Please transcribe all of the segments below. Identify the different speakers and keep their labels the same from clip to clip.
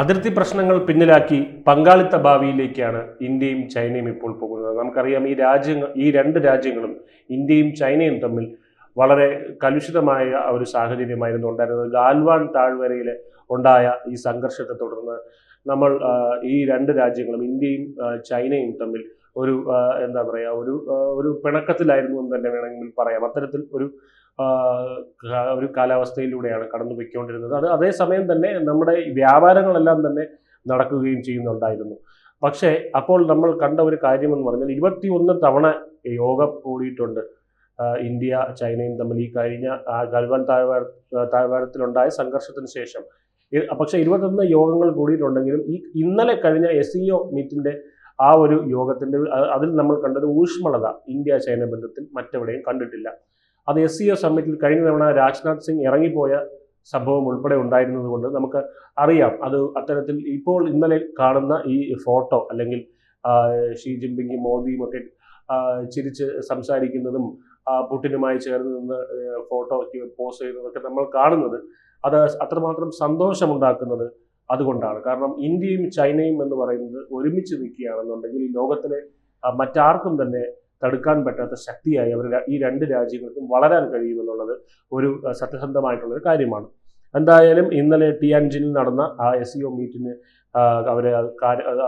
Speaker 1: അതിർത്തി പ്രശ്നങ്ങൾ പിന്നിലാക്കി പങ്കാളിത്ത ഭാവിയിലേക്കാണ് ഇന്ത്യയും ചൈനയും ഇപ്പോൾ പോകുന്നത് നമുക്കറിയാം ഈ രാജ്യങ്ങൾ ഈ രണ്ട് രാജ്യങ്ങളും ഇന്ത്യയും ചൈനയും തമ്മിൽ വളരെ കലുഷിതമായ ഒരു സാഹചര്യമായിരുന്നു ഉണ്ടായിരുന്നത് ഗാൽവാൻ താഴ്വരയിൽ ഉണ്ടായ ഈ സംഘർഷത്തെ തുടർന്ന് നമ്മൾ ഈ രണ്ട് രാജ്യങ്ങളും ഇന്ത്യയും ചൈനയും തമ്മിൽ ഒരു എന്താ പറയുക ഒരു ഒരു പിണക്കത്തിലായിരുന്നു എന്ന് തന്നെ വേണമെങ്കിൽ പറയാം അത്തരത്തിൽ ഒരു ഒരു കാലാവസ്ഥയിലൂടെയാണ് കടന്നു പോയിക്കൊണ്ടിരുന്നത് അത് അതേസമയം തന്നെ നമ്മുടെ വ്യാപാരങ്ങളെല്ലാം തന്നെ നടക്കുകയും ചെയ്യുന്നുണ്ടായിരുന്നു പക്ഷേ അപ്പോൾ നമ്മൾ കണ്ട ഒരു കാര്യമെന്ന് പറഞ്ഞാൽ ഇരുപത്തി ഒന്ന് തവണ യോഗം കൂടിയിട്ടുണ്ട് ഇന്ത്യ ചൈനയും തമ്മിൽ ഈ കഴിഞ്ഞ ഗൽവാൻ താഴ്വാര താഴ്വാരത്തിലുണ്ടായ സംഘർഷത്തിന് ശേഷം പക്ഷേ ഇരുപത്തൊന്ന് യോഗങ്ങൾ കൂടിയിട്ടുണ്ടെങ്കിലും ഈ ഇന്നലെ കഴിഞ്ഞ എസ് ഇ e ഒ മീറ്റിൻ്റെ ആ ഒരു യോഗത്തിൻ്റെ അതിൽ നമ്മൾ കണ്ടത് ഊഷ്മളത ഇന്ത്യ ചൈന ബന്ധത്തിൽ മറ്റെവിടെയും കണ്ടിട്ടില്ല അത് എസ് സി ഒ സമ്മിറ്റിൽ കഴിഞ്ഞ തവണ രാജ്നാഥ് സിംഗ് ഇറങ്ങിപ്പോയ സംഭവം ഉൾപ്പെടെ ഉണ്ടായിരുന്നതുകൊണ്ട് നമുക്ക് അറിയാം അത് അത്തരത്തിൽ ഇപ്പോൾ ഇന്നലെ കാണുന്ന ഈ ഫോട്ടോ അല്ലെങ്കിൽ ഷീ ജിൻപിങ്ങും മോദിയും ഒക്കെ ചിരിച്ച് സംസാരിക്കുന്നതും പുട്ടിനുമായി ചേർന്ന് നിന്ന് ഫോട്ടോ പോസ് ചെയ്യുന്നതൊക്കെ നമ്മൾ കാണുന്നത് അത് അത്രമാത്രം സന്തോഷമുണ്ടാക്കുന്നത് അതുകൊണ്ടാണ് കാരണം ഇന്ത്യയും ചൈനയും എന്ന് പറയുന്നത് ഒരുമിച്ച് നിൽക്കുകയാണെന്നുണ്ടെങ്കിൽ ഈ ലോകത്തിലെ മറ്റാർക്കും തന്നെ തടുക്കാൻ പറ്റാത്ത ശക്തിയായി അവർ ഈ രണ്ട് രാജ്യങ്ങൾക്കും വളരാൻ കഴിയുമെന്നുള്ളത് ഒരു സത്യസന്ധമായിട്ടുള്ളൊരു കാര്യമാണ് എന്തായാലും ഇന്നലെ ടിയാൻജിനിൽ നടന്ന ആ എസ് ഇഒ മീറ്റിന് അവർ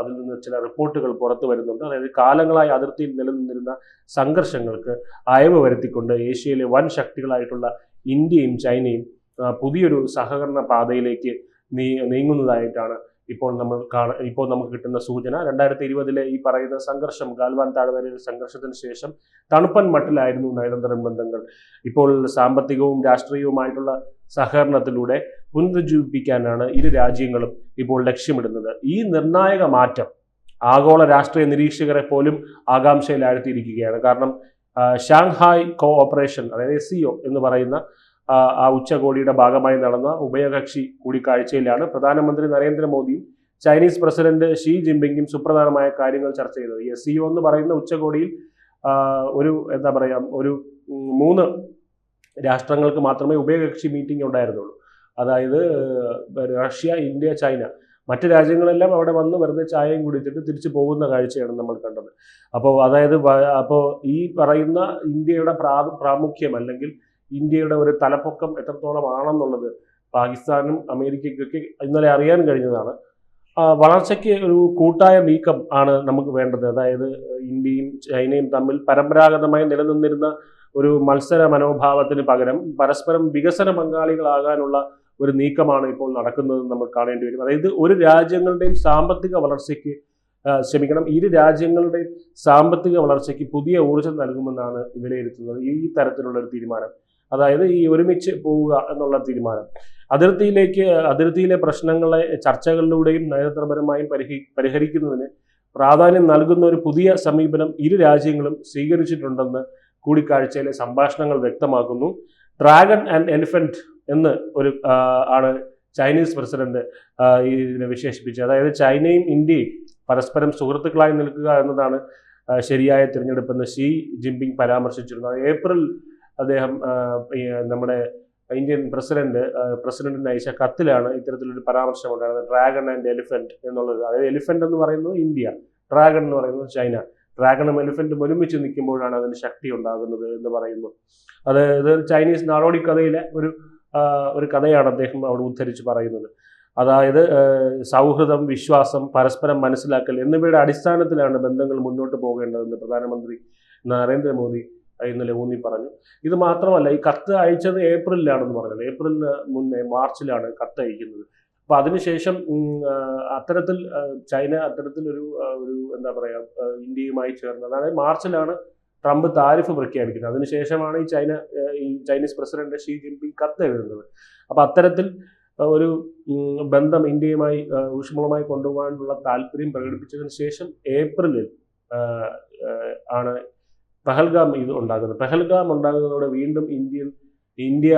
Speaker 1: അതിൽ നിന്ന് ചില റിപ്പോർട്ടുകൾ പുറത്തു വരുന്നുണ്ട് അതായത് കാലങ്ങളായി അതിർത്തിയിൽ നിലനിന്നിരുന്ന സംഘർഷങ്ങൾക്ക് അയവ് വരുത്തിക്കൊണ്ട് ഏഷ്യയിലെ വൻ ശക്തികളായിട്ടുള്ള ഇന്ത്യയും ചൈനയും പുതിയൊരു സഹകരണ പാതയിലേക്ക് നീ നീങ്ങുന്നതായിട്ടാണ് ഇപ്പോൾ നമ്മൾ കാണാൻ ഇപ്പോൾ നമുക്ക് കിട്ടുന്ന സൂചന രണ്ടായിരത്തി ഇരുപതിലെ ഈ പറയുന്ന സംഘർഷം ഗാൽവാൻ താഴ്വരയിലെ സംഘർഷത്തിന് ശേഷം തണുപ്പൻ മട്ടിലായിരുന്നു നയതന്ത്രൻ ബന്ധങ്ങൾ ഇപ്പോൾ സാമ്പത്തികവും രാഷ്ട്രീയവുമായിട്ടുള്ള സഹകരണത്തിലൂടെ പുനരുജ്ജീവിപ്പിക്കാനാണ് ഇരു രാജ്യങ്ങളും ഇപ്പോൾ ലക്ഷ്യമിടുന്നത് ഈ നിർണായക മാറ്റം ആഗോള രാഷ്ട്രീയ നിരീക്ഷകരെ പോലും ആകാംക്ഷയിലാഴ്ത്തിയിരിക്കുകയാണ് കാരണം ഷാങ്ഹായ് കോ ഓപ്പറേഷൻ അതായത് എസ് എന്ന് പറയുന്ന ആ ഉച്ചകോടിയുടെ ഭാഗമായി നടന്ന ഉഭയകക്ഷി കൂടിക്കാഴ്ചയിലാണ് പ്രധാനമന്ത്രി നരേന്ദ്രമോദിയും ചൈനീസ് പ്രസിഡന്റ് ഷീ ജിൻപിങ്ങും സുപ്രധാനമായ കാര്യങ്ങൾ ചർച്ച ചെയ്തത് എസ് സിഒ എന്ന് പറയുന്ന ഉച്ചകോടിയിൽ ഒരു എന്താ പറയുക ഒരു മൂന്ന് രാഷ്ട്രങ്ങൾക്ക് മാത്രമേ ഉഭയകക്ഷി മീറ്റിംഗ് ഉണ്ടായിരുന്നുള്ളൂ അതായത് റഷ്യ ഇന്ത്യ ചൈന മറ്റു രാജ്യങ്ങളെല്ലാം അവിടെ വന്ന് വെറുതെ ചായയും കുടിച്ചിട്ട് തിരിച്ചു പോകുന്ന കാഴ്ചയാണ് നമ്മൾ കണ്ടത് അപ്പോൾ അതായത് അപ്പോൾ ഈ പറയുന്ന ഇന്ത്യയുടെ പ്രാമുഖ്യം അല്ലെങ്കിൽ ഇന്ത്യയുടെ ഒരു തലപ്പൊക്കം എത്രത്തോളം ആണെന്നുള്ളത് പാകിസ്ഥാനും അമേരിക്കയ്ക്കൊക്കെ ഇന്നലെ അറിയാൻ കഴിഞ്ഞതാണ് വളർച്ചയ്ക്ക് ഒരു കൂട്ടായ നീക്കം ആണ് നമുക്ക് വേണ്ടത് അതായത് ഇന്ത്യയും ചൈനയും തമ്മിൽ പരമ്പരാഗതമായി നിലനിന്നിരുന്ന ഒരു മത്സര മനോഭാവത്തിന് പകരം പരസ്പരം വികസന പങ്കാളികളാകാനുള്ള ഒരു നീക്കമാണ് ഇപ്പോൾ നടക്കുന്നത് നമ്മൾ കാണേണ്ടി വരും അതായത് ഒരു രാജ്യങ്ങളുടെയും സാമ്പത്തിക വളർച്ചയ്ക്ക് ശ്രമിക്കണം ഇരു രാജ്യങ്ങളുടെയും സാമ്പത്തിക വളർച്ചയ്ക്ക് പുതിയ ഊർജ്ജം നൽകുമെന്നാണ് വിലയിരുത്തുന്നത് ഈ തരത്തിലുള്ള ഒരു തീരുമാനം അതായത് ഈ ഒരുമിച്ച് പോവുക എന്നുള്ള തീരുമാനം അതിർത്തിയിലേക്ക് അതിർത്തിയിലെ പ്രശ്നങ്ങളെ ചർച്ചകളിലൂടെയും നയതന്ത്രപരമായും പരിഹരി പരിഹരിക്കുന്നതിന് പ്രാധാന്യം നൽകുന്ന ഒരു പുതിയ സമീപനം ഇരു രാജ്യങ്ങളും സ്വീകരിച്ചിട്ടുണ്ടെന്ന് കൂടിക്കാഴ്ചയിലെ സംഭാഷണങ്ങൾ വ്യക്തമാക്കുന്നു ഡ്രാഗൺ ആൻഡ് എലിഫന്റ് എന്ന് ഒരു ആണ് ചൈനീസ് പ്രസിഡന്റ് ഇതിനെ വിശേഷിപ്പിച്ചത് അതായത് ചൈനയും ഇന്ത്യയും പരസ്പരം സുഹൃത്തുക്കളായി നിൽക്കുക എന്നതാണ് ശരിയായ തിരഞ്ഞെടുപ്പെന്ന് ഷീ ജിൻപിങ് പരാമർശിച്ചിരുന്നു ഏപ്രിൽ അദ്ദേഹം നമ്മുടെ ഇന്ത്യൻ പ്രസിഡന്റ് പ്രസിഡന്റിന് അയച്ച കത്തിലാണ് ഇത്തരത്തിലൊരു പരാമർശം ഉണ്ടായത് ഡ്രാഗൺ ആൻഡ് എലിഫന്റ് എന്നുള്ളത് അതായത് എലിഫന്റ് എന്ന് പറയുന്നത് ഇന്ത്യ ഡ്രാഗൺ എന്ന് പറയുന്നത് ചൈന ഡ്രാഗണും എലിഫന്റും ഒരുമിച്ച് നിൽക്കുമ്പോഴാണ് അതിന് ശക്തി ഉണ്ടാകുന്നത് എന്ന് പറയുന്നു അത് ഇത് ചൈനീസ് നാടോടി കഥയിലെ ഒരു ഒരു കഥയാണ് അദ്ദേഹം അവിടെ ഉദ്ധരിച്ച് പറയുന്നത് അതായത് സൗഹൃദം വിശ്വാസം പരസ്പരം മനസ്സിലാക്കൽ എന്നിവയുടെ അടിസ്ഥാനത്തിലാണ് ബന്ധങ്ങൾ മുന്നോട്ട് പോകേണ്ടതെന്ന് പ്രധാനമന്ത്രി നരേന്ദ്രമോദി ഇന്നലെ ഊന്നി പറഞ്ഞു ഇത് മാത്രമല്ല ഈ കത്ത് അയച്ചത് ഏപ്രിലിലാണെന്ന് പറഞ്ഞത് ഏപ്രിലിന് മുന്നേ മാർച്ചിലാണ് കത്ത് അയക്കുന്നത് അപ്പൊ അതിനുശേഷം അത്തരത്തിൽ ചൈന അത്തരത്തിലൊരു ഒരു എന്താ പറയാ ഇന്ത്യയുമായി ചേർന്ന് അതായത് മാർച്ചിലാണ് ട്രംപ് താരിഫ് പ്രഖ്യാപിക്കുന്നത് അതിനുശേഷമാണ് ഈ ചൈന ഈ ചൈനീസ് പ്രസിഡന്റ് ഷീ ജിൻപിങ് കത്ത് എഴുതുന്നത് അപ്പൊ അത്തരത്തിൽ ഒരു ബന്ധം ഇന്ത്യയുമായി ഊഷ്മളമായി കൊണ്ടുപോകാനുള്ള താല്പര്യം പ്രകടിപ്പിച്ചതിന് ശേഷം ഏപ്രിലിൽ ആണ് പെഹൽഗാം ഇത് ഉണ്ടാകുന്നത് പെഹൽഗാം ഉണ്ടാകുന്നതോടെ വീണ്ടും ഇന്ത്യൻ ഇന്ത്യ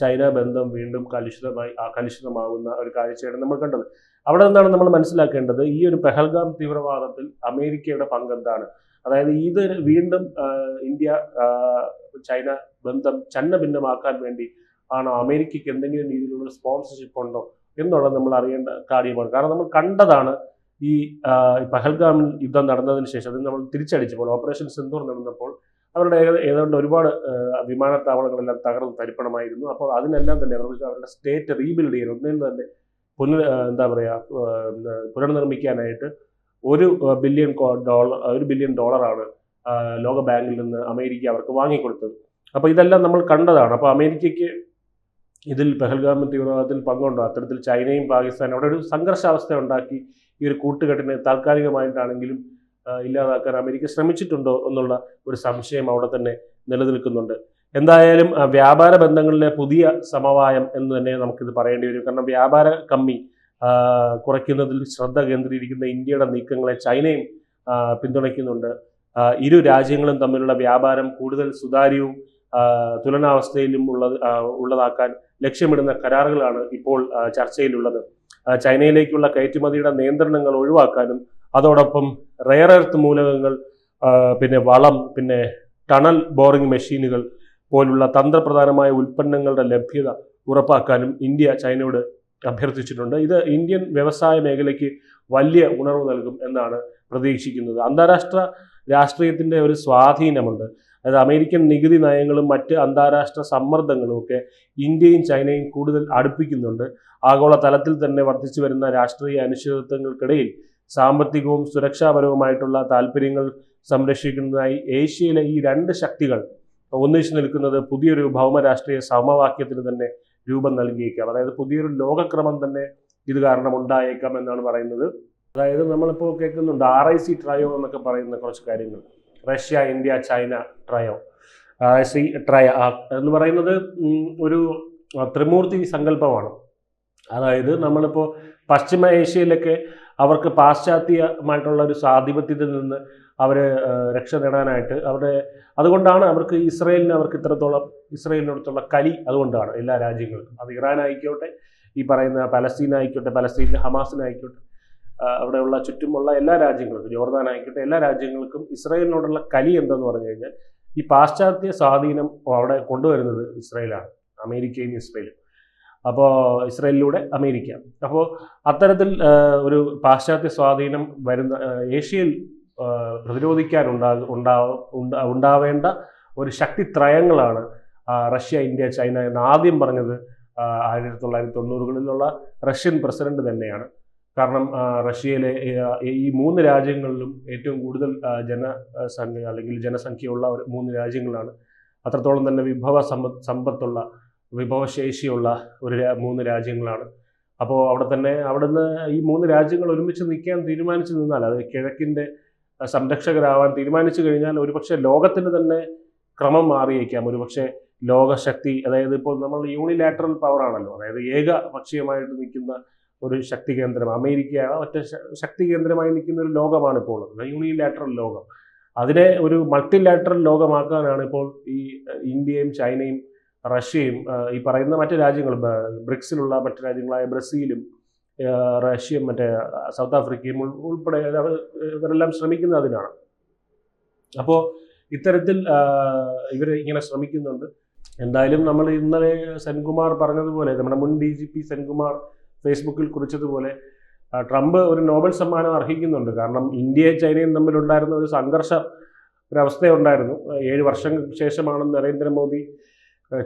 Speaker 1: ചൈന ബന്ധം വീണ്ടും കലുഷിതമായി കലുഷിതമാകുന്ന ഒരു കാഴ്ചയാണ് നമ്മൾ കണ്ടത് അവിടെ നിന്നാണ് നമ്മൾ മനസ്സിലാക്കേണ്ടത് ഈ ഒരു പെഹൽഗാം തീവ്രവാദത്തിൽ അമേരിക്കയുടെ പങ്കെന്താണ് അതായത് ഇത് വീണ്ടും ഇന്ത്യ ചൈന ബന്ധം ചന്ന ഭിന്നമാക്കാൻ വേണ്ടി ആണോ അമേരിക്കയ്ക്ക് എന്തെങ്കിലും രീതിയിലുള്ള സ്പോൺസർഷിപ്പ് ഉണ്ടോ എന്നുള്ളത് നമ്മൾ അറിയേണ്ട കാര്യമാണ് കാരണം നമ്മൾ കണ്ടതാണ് ഈ പഹൽഗാമിൽ യുദ്ധം നടന്നതിന് ശേഷം അത് നമ്മൾ തിരിച്ചടിച്ചപ്പോൾ ഓപ്പറേഷൻ സിന്ധൂർ നടന്നപ്പോൾ അവരുടെ ഏതാണ്ട് ഒരുപാട് വിമാനത്താവളങ്ങളെല്ലാം തകർന്ന് തരിപ്പണമായിരുന്നു അപ്പോൾ അതിനെല്ലാം തന്നെ അവർക്ക് അവരുടെ സ്റ്റേറ്റ് റീബിൽഡ് ചെയ്യാൻ ഒന്നിനും തന്നെ പുനർ എന്താ പറയുക പുനർനിർമ്മിക്കാനായിട്ട് ഒരു ബില്യൺ ഡോളർ ഒരു ബില്യൺ ഡോളറാണ് ലോക ബാങ്കിൽ നിന്ന് അമേരിക്ക അവർക്ക് വാങ്ങിക്കൊടുത്തത് അപ്പോൾ ഇതെല്ലാം നമ്മൾ കണ്ടതാണ് അപ്പോൾ അമേരിക്കയ്ക്ക് ഇതിൽ പെഹൽഗാമ തീവ്രവാദത്തിൽ പങ്കുണ്ടോ അത്തരത്തിൽ ചൈനയും പാകിസ്ഥാനും അവിടെ ഒരു സംഘർഷാവസ്ഥ ഉണ്ടാക്കി ഈ ഒരു കൂട്ടുകെട്ടിനെ താൽക്കാലികമായിട്ടാണെങ്കിലും ഇല്ലാതാക്കാൻ അമേരിക്ക ശ്രമിച്ചിട്ടുണ്ടോ എന്നുള്ള ഒരു സംശയം അവിടെ തന്നെ നിലനിൽക്കുന്നുണ്ട് എന്തായാലും വ്യാപാര ബന്ധങ്ങളിലെ പുതിയ സമവായം എന്ന് തന്നെ നമുക്കിത് പറയേണ്ടി വരും കാരണം വ്യാപാര കമ്മി കുറയ്ക്കുന്നതിൽ ശ്രദ്ധ കേന്ദ്രീകരിക്കുന്ന ഇന്ത്യയുടെ നീക്കങ്ങളെ ചൈനയും പിന്തുണയ്ക്കുന്നുണ്ട് ഇരു രാജ്യങ്ങളും തമ്മിലുള്ള വ്യാപാരം കൂടുതൽ സുതാര്യവും തുലനാവസ്ഥയിലും ഉള്ളത് ഉള്ളതാക്കാൻ ലക്ഷ്യമിടുന്ന കരാറുകളാണ് ഇപ്പോൾ ചർച്ചയിലുള്ളത് ചൈനയിലേക്കുള്ള കയറ്റുമതിയുടെ നിയന്ത്രണങ്ങൾ ഒഴിവാക്കാനും അതോടൊപ്പം റെയർ എർത്ത് മൂലകങ്ങൾ പിന്നെ വളം പിന്നെ ടണൽ ബോറിംഗ് മെഷീനുകൾ പോലുള്ള തന്ത്രപ്രധാനമായ ഉൽപ്പന്നങ്ങളുടെ ലഭ്യത ഉറപ്പാക്കാനും ഇന്ത്യ ചൈനയോട് അഭ്യർത്ഥിച്ചിട്ടുണ്ട് ഇത് ഇന്ത്യൻ വ്യവസായ മേഖലയ്ക്ക് വലിയ ഉണർവ് നൽകും എന്നാണ് പ്രതീക്ഷിക്കുന്നത് അന്താരാഷ്ട്ര രാഷ്ട്രീയത്തിൻ്റെ ഒരു സ്വാധീനമുണ്ട് അതായത് അമേരിക്കൻ നികുതി നയങ്ങളും മറ്റ് അന്താരാഷ്ട്ര സമ്മർദ്ദങ്ങളും ഒക്കെ ഇന്ത്യയും ചൈനയും കൂടുതൽ അടുപ്പിക്കുന്നുണ്ട് ആഗോള തലത്തിൽ തന്നെ വർദ്ധിച്ചു വരുന്ന രാഷ്ട്രീയ അനിശ്ചിതത്വങ്ങൾക്കിടയിൽ സാമ്പത്തികവും സുരക്ഷാപരവുമായിട്ടുള്ള താല്പര്യങ്ങൾ സംരക്ഷിക്കുന്നതിനായി ഏഷ്യയിലെ ഈ രണ്ട് ശക്തികൾ ഒന്നിച്ചു നിൽക്കുന്നത് പുതിയൊരു ഭൗമരാഷ്ട്രീയ സമവാക്യത്തിന് തന്നെ രൂപം നൽകിയേക്കാം അതായത് പുതിയൊരു ലോകക്രമം തന്നെ ഇത് കാരണം ഉണ്ടായേക്കാം എന്നാണ് പറയുന്നത് അതായത് നമ്മളിപ്പോൾ കേൾക്കുന്നുണ്ട് ആർ ഐ സി ട്രയോ എന്നൊക്കെ പറയുന്ന കുറച്ച് കാര്യങ്ങൾ Russia India China trio R I C ട്രയ എന്ന് പറയുന്നത് ഒരു ത്രിമൂർത്തി സങ്കല്പമാണ് അതായത് നമ്മളിപ്പോൾ പശ്ചിമ ഏഷ്യയിലൊക്കെ അവർക്ക് പാശ്ചാത്യമായിട്ടുള്ള ഒരു സാധിപത്യത്തിൽ നിന്ന് അവർ രക്ഷ നേടാനായിട്ട് അവരുടെ അതുകൊണ്ടാണ് അവർക്ക് ഇസ്രയേലിന് അവർക്ക് ഇത്രത്തോളം ഇസ്രയേലിനടുത്തുള്ള കലി അതുകൊണ്ടാണ് എല്ലാ രാജ്യങ്ങൾക്കും അത് ഇറാൻ ആയിക്കോട്ടെ ഈ പറയുന്ന പലസ്തീൻ ആയിക്കോട്ടെ പലസ്തീനിലെ ഹമാസിനായിക്കോട്ടെ അവിടെയുള്ള ചുറ്റുമുള്ള എല്ലാ രാജ്യങ്ങൾക്കും ജോർദാൻ ആയിക്കോട്ടെ എല്ലാ രാജ്യങ്ങൾക്കും ഇസ്രയേലിനോടുള്ള കലി എന്തെന്ന് പറഞ്ഞു കഴിഞ്ഞാൽ ഈ പാശ്ചാത്യ സ്വാധീനം അവിടെ കൊണ്ടുവരുന്നത് ഇസ്രയേലാണ് അമേരിക്കയും ഇസ്രയേലും അപ്പോൾ ഇസ്രയേലിലൂടെ അമേരിക്ക അപ്പോൾ അത്തരത്തിൽ ഒരു പാശ്ചാത്യ സ്വാധീനം വരുന്ന ഏഷ്യയിൽ പ്രതിരോധിക്കാൻ ഉണ്ടാ ഉണ്ടാവേണ്ട ഒരു ശക്തി ത്രയങ്ങളാണ് റഷ്യ ഇന്ത്യ ചൈന എന്ന് ആദ്യം പറഞ്ഞത് ആയിരത്തി തൊള്ളായിരത്തി തൊണ്ണൂറുകളിലുള്ള റഷ്യൻ പ്രസിഡന്റ് തന്നെയാണ് കാരണം റഷ്യയിലെ ഈ മൂന്ന് രാജ്യങ്ങളിലും ഏറ്റവും കൂടുതൽ ജനസംഖ്യ അല്ലെങ്കിൽ ജനസംഖ്യയുള്ള മൂന്ന് രാജ്യങ്ങളാണ് അത്രത്തോളം തന്നെ വിഭവ സമ്പത്തുള്ള വിഭവശേഷിയുള്ള ഒരു മൂന്ന് രാജ്യങ്ങളാണ് അപ്പോൾ അവിടെ തന്നെ അവിടുന്ന് ഈ മൂന്ന് രാജ്യങ്ങൾ ഒരുമിച്ച് നിൽക്കാൻ തീരുമാനിച്ചു നിന്നാൽ അത് കിഴക്കിൻ്റെ സംരക്ഷകരാവാൻ തീരുമാനിച്ചു കഴിഞ്ഞാൽ ഒരുപക്ഷെ ലോകത്തിന് തന്നെ ക്രമം മാറിയേക്കാം ഒരുപക്ഷെ ലോകശക്തി അതായത് ഇപ്പോൾ നമ്മൾ യൂണിലാറ്ററൽ പവർ ആണല്ലോ അതായത് ഏകപക്ഷീയമായിട്ട് നിൽക്കുന്ന ഒരു ശക്തി കേന്ദ്രം അമേരിക്ക ഒറ്റ ശക്തി കേന്ദ്രമായി നിൽക്കുന്ന ഒരു ലോകമാണ് ഇപ്പോൾ യൂണിലാറ്ററൽ ലോകം അതിനെ ഒരു മൾട്ടിലാറ്ററൽ ലോകമാക്കാനാണ് ഇപ്പോൾ ഈ ഇന്ത്യയും ചൈനയും റഷ്യയും ഈ പറയുന്ന മറ്റ് രാജ്യങ്ങളും ബ്രിക്സിലുള്ള മറ്റ് രാജ്യങ്ങളായ ബ്രസീലും റഷ്യയും മറ്റേ സൗത്ത് ആഫ്രിക്കയും ഉൾപ്പെടെ ഇവരെല്ലാം ശ്രമിക്കുന്നത് അതിനാണ് അപ്പോൾ ഇത്തരത്തിൽ ഇവർ ഇങ്ങനെ ശ്രമിക്കുന്നുണ്ട് എന്തായാലും നമ്മൾ ഇന്നലെ സെൻകുമാർ പറഞ്ഞതുപോലെ നമ്മുടെ മുൻ ഡി ജി പി സെൻകുമാർ ഫേസ്ബുക്കിൽ കുറിച്ചതുപോലെ ട്രംപ് ഒരു നോബൽ സമ്മാനം അർഹിക്കുന്നുണ്ട് കാരണം ഇന്ത്യയും ചൈനയും തമ്മിലുണ്ടായിരുന്ന ഒരു സംഘർഷ ഒരവസ്ഥയുണ്ടായിരുന്നു ഏഴ് വർഷം ശേഷമാണ് നരേന്ദ്രമോദി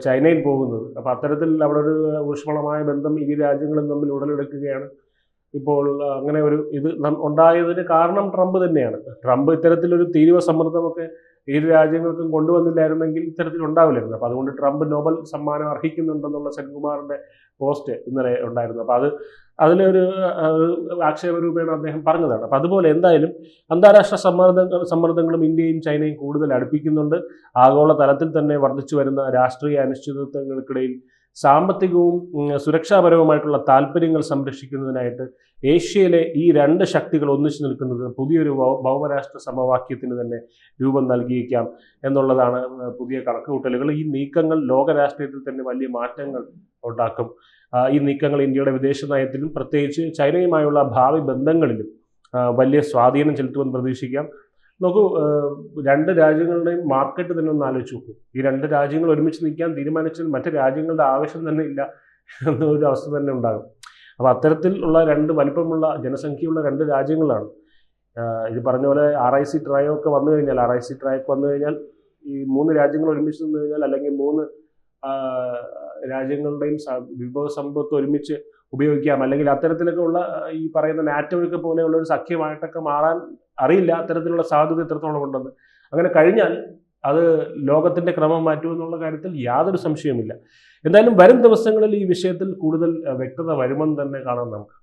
Speaker 1: ചൈനയിൽ പോകുന്നത് അപ്പോൾ അത്തരത്തിൽ അവിടെ ഒരു ഊഷ്മളമായ ബന്ധം ഇരു രാജ്യങ്ങളും തമ്മിൽ ഉടലെടുക്കുകയാണ് ഇപ്പോൾ അങ്ങനെ ഒരു ഇത് ഉണ്ടായതിന് കാരണം ട്രംപ് തന്നെയാണ് ട്രംപ് ഇത്തരത്തിലൊരു തീരുവ സമ്മർദ്ദമൊക്കെ ഇരു രാജ്യങ്ങൾക്കും കൊണ്ടുവന്നില്ലായിരുന്നെങ്കിൽ ഇത്തരത്തിൽ ഉണ്ടാവില്ലായിരുന്നു അപ്പോൾ അതുകൊണ്ട് ട്രംപ് നോബൽ സമ്മാനം അർഹിക്കുന്നുണ്ടെന്നുള്ള സെൻകുമാറിൻ്റെ പോസ്റ്റ് ഇന്നലെ ഉണ്ടായിരുന്നു അപ്പോൾ അത് അതിലൊരു രൂപേണ അദ്ദേഹം പറഞ്ഞതാണ് അപ്പം അതുപോലെ എന്തായാലും അന്താരാഷ്ട്ര സമ്മർദ്ദ സമ്മർദ്ദങ്ങളും ഇന്ത്യയും ചൈനയും കൂടുതൽ അടുപ്പിക്കുന്നുണ്ട് ആഗോള തലത്തിൽ തന്നെ വർദ്ധിച്ചു വരുന്ന രാഷ്ട്രീയ അനിശ്ചിതത്വങ്ങൾക്കിടയിൽ സാമ്പത്തികവും സുരക്ഷാപരവുമായിട്ടുള്ള താല്പര്യങ്ങൾ സംരക്ഷിക്കുന്നതിനായിട്ട് ഏഷ്യയിലെ ഈ രണ്ട് ശക്തികൾ ഒന്നിച്ചു നിൽക്കുന്നത് പുതിയൊരു ഭൗമരാഷ്ട്ര സമവാക്യത്തിന് തന്നെ രൂപം നൽകിയേക്കാം എന്നുള്ളതാണ് പുതിയ കണക്കുകൂട്ടലുകൾ ഈ നീക്കങ്ങൾ ലോകരാഷ്ട്രീയത്തിൽ തന്നെ വലിയ മാറ്റങ്ങൾ ഉണ്ടാക്കും ഈ നീക്കങ്ങൾ ഇന്ത്യയുടെ വിദേശ നയത്തിലും പ്രത്യേകിച്ച് ചൈനയുമായുള്ള ഭാവി ബന്ധങ്ങളിലും വലിയ സ്വാധീനം ചെലുത്തുമെന്ന് പ്രതീക്ഷിക്കാം നോക്കൂ രണ്ട് രാജ്യങ്ങളുടെയും മാർക്കറ്റ് തന്നെ ഒന്ന് ആലോചിച്ച് നോക്കൂ ഈ രണ്ട് രാജ്യങ്ങൾ ഒരുമിച്ച് നിൽക്കാൻ തീരുമാനിച്ചാൽ മറ്റ് രാജ്യങ്ങളുടെ ആവശ്യം തന്നെ ഇല്ല എന്നൊരു അവസ്ഥ തന്നെ ഉണ്ടാകും അപ്പോൾ അത്തരത്തിലുള്ള രണ്ട് വലിപ്പമുള്ള ജനസംഖ്യയുള്ള രണ്ട് രാജ്യങ്ങളാണ് ഇത് പറഞ്ഞ പോലെ ആർ ഐ സി ട്രയോ ഒക്കെ വന്നു കഴിഞ്ഞാൽ ആർ ഐ സി ഒക്കെ വന്നു കഴിഞ്ഞാൽ ഈ മൂന്ന് രാജ്യങ്ങൾ ഒരുമിച്ച് നിന്ന് കഴിഞ്ഞാൽ അല്ലെങ്കിൽ മൂന്ന് രാജ്യങ്ങളുടെയും വിഭവ സമ്പത്ത് ഒരുമിച്ച് ഉപയോഗിക്കാം അല്ലെങ്കിൽ അത്തരത്തിലൊക്കെ ഉള്ള ഈ പറയുന്ന നാറ്റോയ്ക്ക് പോലെയുള്ള ഒരു സഖ്യമായിട്ടൊക്കെ മാറാൻ അറിയില്ല അത്തരത്തിലുള്ള സാധ്യത എത്രത്തോളം ഉണ്ടെന്ന് അങ്ങനെ കഴിഞ്ഞാൽ അത് ലോകത്തിന്റെ ക്രമം മാറ്റും എന്നുള്ള കാര്യത്തിൽ യാതൊരു സംശയവുമില്ല എന്തായാലും വരും ദിവസങ്ങളിൽ ഈ വിഷയത്തിൽ കൂടുതൽ വ്യക്തത വരുമെന്ന് തന്നെ കാണാം നമുക്ക്